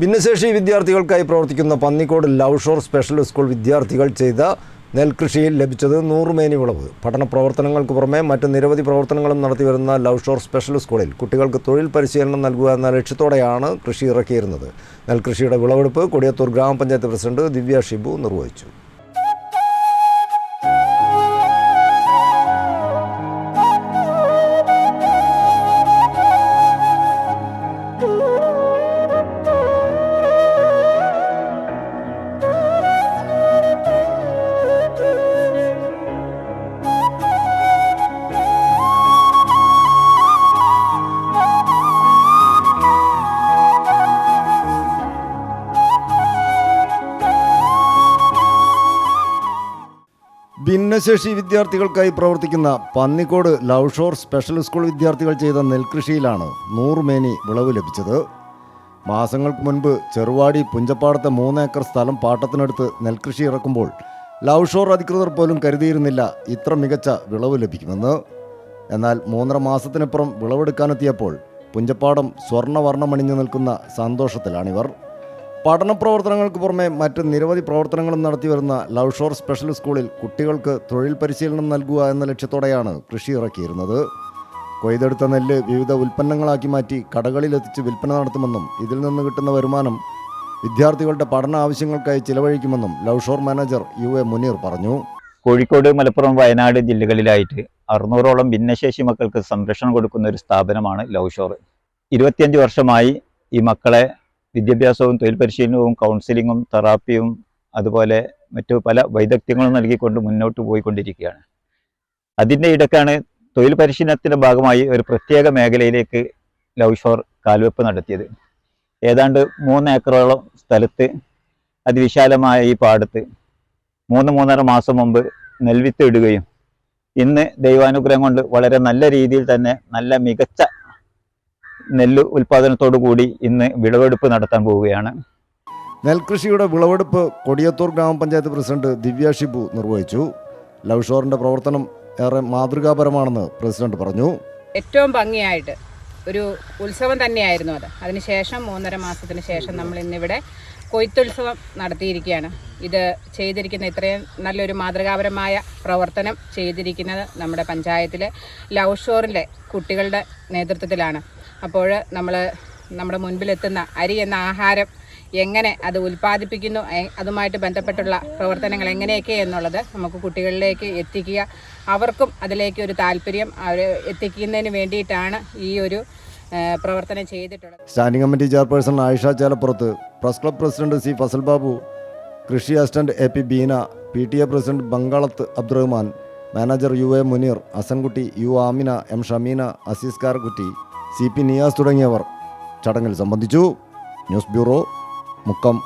ഭിന്നശേഷി വിദ്യാർത്ഥികൾക്കായി പ്രവർത്തിക്കുന്ന Pannikode Love Shore special school വിദ്യാർത്ഥികൾ ചെയ്ത നെൽകൃഷിയിൽ ലഭിച്ചത് നൂറുമേനി വിളവ്. പഠന പ്രവർത്തനങ്ങൾക്ക് പുറമെ മറ്റ് നിരവധി പ്രവർത്തനങ്ങളും നടത്തിവരുന്ന ലവ് ഷോർ സ്പെഷ്യൽ സ്കൂളിൽ കുട്ടികൾക്ക് തൊഴിൽ പരിശീലനം നൽകുക എന്ന ലക്ഷ്യത്തോടെയാണ് കൃഷി ഇറക്കിയിരുന്നത്. നെൽകൃഷിയുടെ വിളവെടുപ്പ് കൊടിയത്തൂർ ഗ്രാമപഞ്ചായത്ത് പ്രസിഡന്റ് ദിവ്യ ഷിബു നിർവഹിച്ചു. ഭിന്നശേഷി വിദ്യാർത്ഥികൾക്കായി പ്രവർത്തിക്കുന്ന പന്നിക്കോട് ലവ് സ്പെഷ്യൽ സ്കൂൾ വിദ്യാർത്ഥികൾ ചെയ്ത നെൽകൃഷിയിലാണ് നൂറുമേനി വിളവ് ലഭിച്ചത്. മാസങ്ങൾക്ക് മുൻപ് ചെറുവാടി പുഞ്ചപ്പാടത്തെ മൂന്നേക്കർ സ്ഥലം പാട്ടത്തിനടുത്ത് നെൽകൃഷി ഇറക്കുമ്പോൾ ലവ് അധികൃതർ പോലും കരുതിയിരുന്നില്ല ഇത്ര മികച്ച വിളവ് ലഭിക്കുമെന്ന്. എന്നാൽ മൂന്നര മാസത്തിനപ്പുറം വിളവെടുക്കാനെത്തിയപ്പോൾ പുഞ്ചപ്പാടം സ്വർണവർണമണിഞ്ഞു നിൽക്കുന്ന സന്തോഷത്തിലാണിവർ. പഠന പ്രവർത്തനങ്ങൾക്ക് പുറമെ മറ്റ് നിരവധി പ്രവർത്തനങ്ങളും നടത്തിവരുന്ന ലവ് ഷോർ സ്പെഷ്യൽ സ്കൂളിൽ കുട്ടികൾക്ക് തൊഴിൽ പരിശീലനം നൽകുക എന്ന ലക്ഷ്യത്തോടെയാണ് കൃഷി ഇറക്കിയിരുന്നത്. കൊയ്തെടുത്ത നെല്ല് വിവിധ ഉൽപ്പന്നങ്ങളാക്കി മാറ്റി കടകളിലെത്തിച്ച് വിൽപ്പന നടത്തുമെന്നും ഇതിൽ നിന്ന് കിട്ടുന്ന വരുമാനം വിദ്യാർത്ഥികളുടെ പഠന ആവശ്യങ്ങൾക്കായി ചിലവഴിക്കുമെന്നും Love Shore manager U A Muneer പറഞ്ഞു. കോഴിക്കോട് മലപ്പുറം വയനാട് ജില്ലകളിലായിട്ട് അറുന്നൂറോളം ഭിന്നശേഷി മക്കൾക്ക് സംരക്ഷണം കൊടുക്കുന്ന ഒരു സ്ഥാപനമാണ് ലവ് ഷോർ. ഇരുപത്തിയഞ്ച് വർഷമായി ഈ മക്കളെ വിദ്യാഭ്യാസവും തൊഴിൽ പരിശീലനവും കൗൺസിലിങ്ങും തെറാപ്പിയും അതുപോലെ മറ്റു പല വൈദഗ്ധ്യങ്ങളും നൽകിക്കൊണ്ട് മുന്നോട്ട് പോയിക്കൊണ്ടിരിക്കുകയാണ്. അതിന്റെ ഇടക്കാണ് തൊഴിൽ പരിശീലനത്തിന്റെ ഭാഗമായി ഒരു പ്രത്യേക മേഖലയിലേക്ക് ലവ് ഷോർ കാൽവെപ്പ് നടത്തിയത്. ഏതാണ്ട് മൂന്ന് ഏക്കറോളം സ്ഥലത്ത് അതിവിശാലമായ ഈ പാടത്ത് മൂന്ന് മൂന്നര മാസം മുമ്പ് നെൽവിത്ത് ഇടുകയും ഇന്ന് ദൈവാനുഗ്രഹം കൊണ്ട് വളരെ നല്ല രീതിയിൽ തന്നെ നല്ല മികച്ച നെല്ല് ഉൽപാദനത്തോടു കൂടി ഇന്ന് വിളവെടുപ്പ് നടത്താൻ പോവുകയാണ്. നെൽകൃഷിയുടെ വിളവെടുപ്പ് കൊടിയത്തൂർ ഗ്രാമപഞ്ചായത്ത് പ്രസിഡന്റ് ദിവ്യ ഷിബു നിർവഹിച്ചു. ലവ് ഷോറിന്റെ പ്രവർത്തനം ഏറെ മാതൃകാപരമാണെന്ന് പ്രസിഡന്റ് പറഞ്ഞു. ഏറ്റവും ഭംഗിയായിട്ട് ഒരു ഉത്സവം തന്നെയായിരുന്നു അത്. അതിനുശേഷം മൂന്നര മാസത്തിന് ശേഷം നമ്മൾ ഇന്നിവിടെ കൊയ്ത്തുത്സവം നടത്തിയിരിക്കുകയാണ്. ഇത് ചെയ്തിരിക്കുന്ന ഇത്രയും നല്ലൊരു മാതൃകാപരമായ പ്രവർത്തനം ചെയ്തിരിക്കുന്നത് നമ്മുടെ പഞ്ചായത്തിലെ ലവ് ഷോറിലെ കുട്ടികളുടെ നേതൃത്വത്തിലാണ്. അപ്പോൾ നമ്മൾ നമ്മുടെ മുൻപിലെത്തുന്ന അരി എന്ന ആഹാരം എങ്ങനെ അത് ഉൽപ്പാദിപ്പിക്കുന്നു അതുമായിട്ട് ബന്ധപ്പെട്ടുള്ള പ്രവർത്തനങ്ങൾ എങ്ങനെയൊക്കെ എന്നുള്ളത് നമുക്ക് കുട്ടികളിലേക്ക് എത്തിക്കുക. അവർക്കും അതിലേക്ക് ഒരു താല്പര്യം അവർ എത്തിക്കുന്നതിന് വേണ്ടിയിട്ടാണ് ഈ ഒരു പ്രവർത്തനം ചെയ്തിട്ടുള്ളത്. Standing committee chairperson Ayisha Chalappurath. Press club president C Fazal Babu കൃഷി assistant A P Beena P T A president Bangalath Abdurahman manager U A Muneer Asankutty U Amina M Shameena Azeez Karakkutty C P Niyas തുടങ്ങിയവർ ചടങ്ങിൽ സംബന്ധിച്ചു. News bureau Mukkam.